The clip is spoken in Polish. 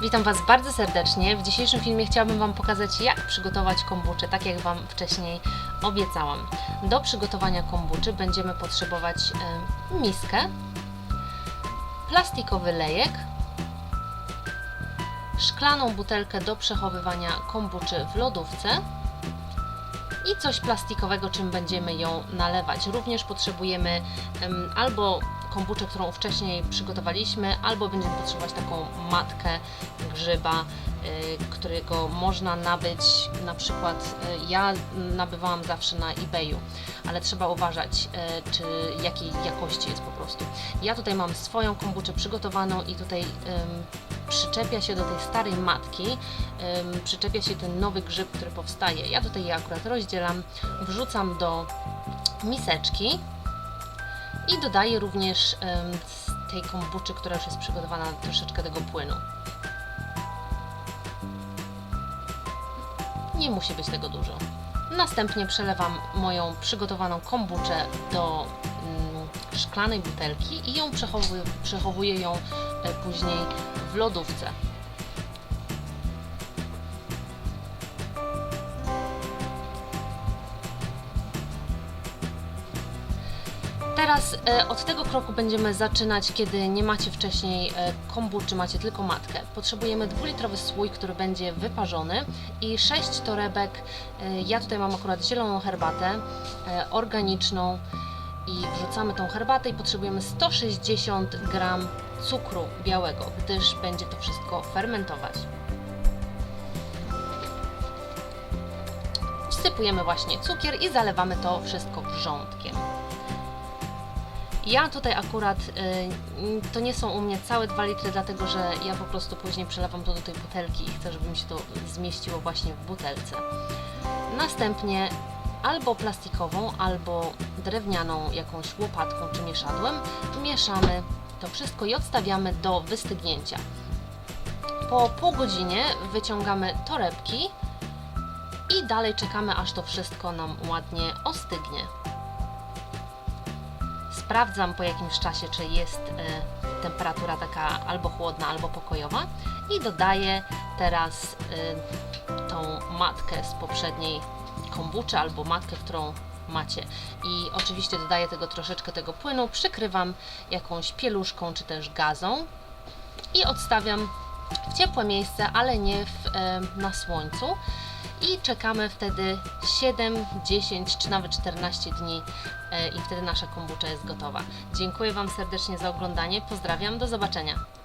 Witam Was bardzo serdecznie. W dzisiejszym filmie chciałabym Wam pokazać, jak przygotować kombuczę, tak jak Wam wcześniej obiecałam. Do przygotowania kombuczy będziemy potrzebować miskę, plastikowy lejek, szklaną butelkę do przechowywania kombuczy w lodówce i coś plastikowego, czym będziemy ją nalewać. Również potrzebujemy em, albo kombuczę, którą wcześniej przygotowaliśmy, albo będziemy potrzebować taką matkę grzyba, y, którego można nabyć, na przykład y, ja nabywałam zawsze na eBayu, ale trzeba uważać, y, czy jakiej jakości jest po prostu. Ja tutaj mam swoją kombuczę przygotowaną i tutaj przyczepia się do tej starej matki, przyczepia się ten nowy grzyb, który powstaje. Ja tutaj je akurat rozdzielam, wrzucam do miseczki i dodaję również z tej kombuczy, która już jest przygotowana, troszeczkę tego płynu. Nie musi być tego dużo. Następnie przelewam moją przygotowaną kombuczę do mm, szklanej butelki i ją przechowuję, przechowuję ją e, później w lodówce. Teraz e, od tego kroku będziemy zaczynać, kiedy nie macie wcześniej e, kombuczy, macie tylko matkę. Potrzebujemy dwulitrowy słój, który będzie wyparzony i 6 torebek. E, ja tutaj mam akurat zieloną herbatę organiczną i wrzucamy tą herbatę i potrzebujemy 160 gram cukru białego, gdyż będzie to wszystko fermentować. Wsypujemy właśnie cukier i zalewamy to wszystko wrzątkiem. Ja tutaj akurat y, to nie są u mnie całe 2 litry, dlatego że ja po prostu później przelewam to do tej butelki i chcę, żeby mi się to zmieściło właśnie w butelce. Następnie albo plastikową, albo drewnianą jakąś łopatką czy mieszadłem mieszamy to wszystko i odstawiamy do wystygnięcia. Po pół godzinie wyciągamy torebki i dalej czekamy, aż to wszystko nam ładnie ostygnie. Sprawdzam po jakimś czasie, czy jest e, temperatura taka albo chłodna, albo pokojowa i dodaję teraz e, tą matkę z poprzedniej kombuczy albo matkę, którą macie. I oczywiście dodaję tego troszeczkę tego płynu, przykrywam jakąś pieluszką czy też gazą i odstawiam w ciepłe miejsce, ale nie w, na słońcu. I czekamy wtedy 7, 10 czy nawet 14 dni e, i wtedy nasza kombucha jest gotowa. Dziękuję Wam serdecznie za oglądanie. Pozdrawiam, do zobaczenia.